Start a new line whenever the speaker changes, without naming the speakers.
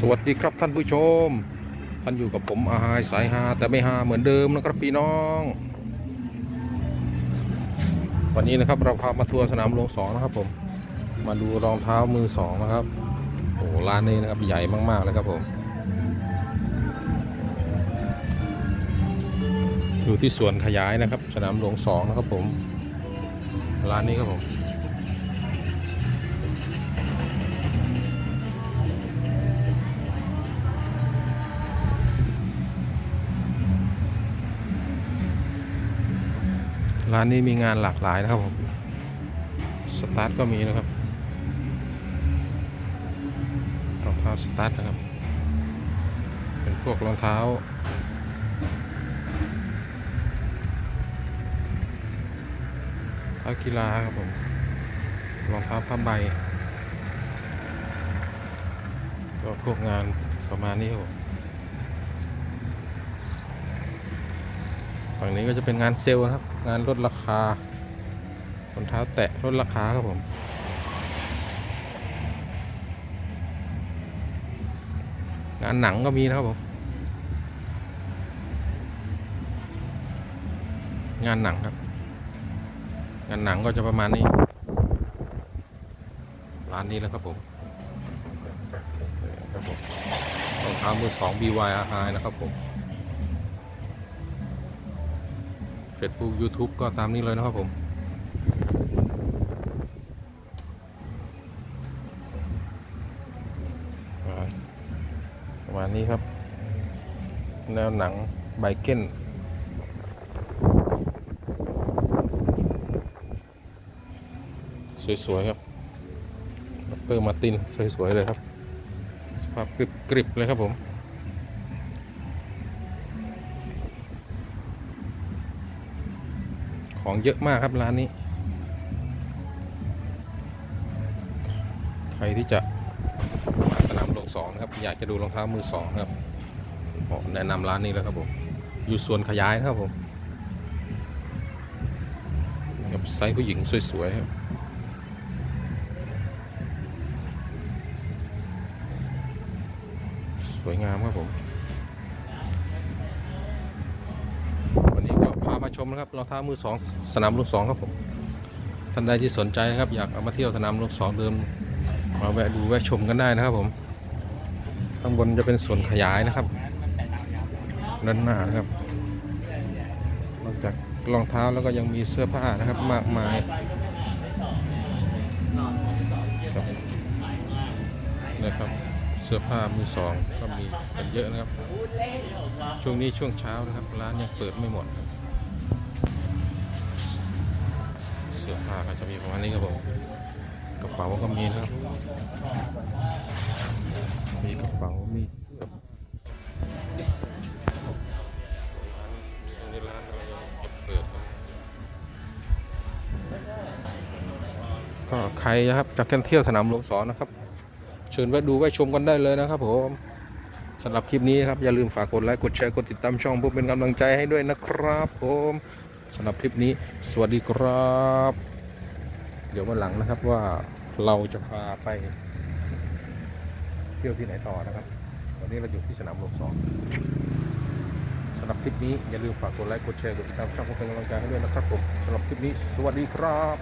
สวัสดีครับท่านผู้ชม ท่านอยู่กับผมอาหายสายฮาแต่ไม่ฮาเหมือนเดิมนะครับพี่น้อง วันนี้นะครับเราพามาทัวร์สนามหลวงสองนะครับ ผม มาดูรองเท้ามือสองนะครับโอ้ร้านนี้นะครับใหญ่มากๆเลยครับผม อยู่ที่สวนขยายนะครับ สนามหลวงสองนะครับผม ร้านนี้ครับผม ร้านนี้มีงานหลากหลายนะครับผม สตาร์ทก็มีนะครับรองเท้าสตาร์ทนะครับ เป็นพวกรองเท้า เท้ากีฬาครับผม รองเท้าผ้าใบ ก็พวกงานประมาณนี้ครับผม ฝั่งนี้ก็จะเป็นงานเซลล์นะครับ งานลดราคารองเท้าแตะลดราคาครับผมงานหนังก็มีนะครับผมงานหนังครับ งานหนังก็จะประมาณนี้ ร้านนี้แล้วครับผมครับผมรองเท้ามือสอง BYRI นะครับผม Facebook YouTube ก็ตามนี้เลยนะครับผม ประมาณนี้ครับ แนวหนังไบเก้นสวย ๆ ครับดับเบิลมาติน สวย ๆ เลยครับ สภาพกริบๆเลยครับผม ของเยอะมากครับร้านนี้ ใครที่จะมาสนามหลวงสองนะครับ อยากจะดูรองเท้ามือสองครับผมแนะนำร้านนี้แล้วครับผมอยู่ส่วนขยายนะครับผมกับไซส์ผู้หญิงสวยๆครับสวยงามครับผม วันนี้ก็พามา ชมนะครับรองเท้ามือสองสนามลูกสองครับผมท่านใดที่สนใจนะครับ อยากเอามาเที่ยวสนามลูกสองเดิมมาแวะดูแวะชมกันได้นะครับผมข้างบนจะเป็นส่วนขยายนะครับด้านหน้านะครับนอกจากรองเท้าแล้วก็ยังมีเสื้อผ้านะครับ มากมายนะครับเสื้อผ้ามือสองก็มีกันเยอะนะครับ ช่วงนี้ช่วงเช้านะครับ ร้านยังเปิดไม่หมดครับ ผ้าก็จะมีประมาณนี้ครับผมกระเป๋าก็มีนะครับ มีกระเป๋ามีเสื้อก็ใครนะครับจะเที่ยวสนามหลวงสอนนะครับ เชิญแวะดูแวะชมกันได้เลยนะครับผมสำหรับคลิปนี้ครับ อย่าลืมฝากกดไลค์กดแชร์กดติดตามช่องเพื่อเป็นกำลังใจให้ด้วยนะครับผมสำหรับคลิปนี้ สวัสดีครับ ดี๋ยววันหลังนะครับว่าเราจะพาไปเที่ยวที่ไหนต่อนะครับ วันนี้เราอยู่ที่สนามหลวงสองสำหรับคลิปนี้อย่าลืมฝากกดไลค์กดแชร์กดติดตามช่องเพื่อนกำลังใจให้ด้วยนะครับผมสำหรับคลิปนี้สวัสดีครับ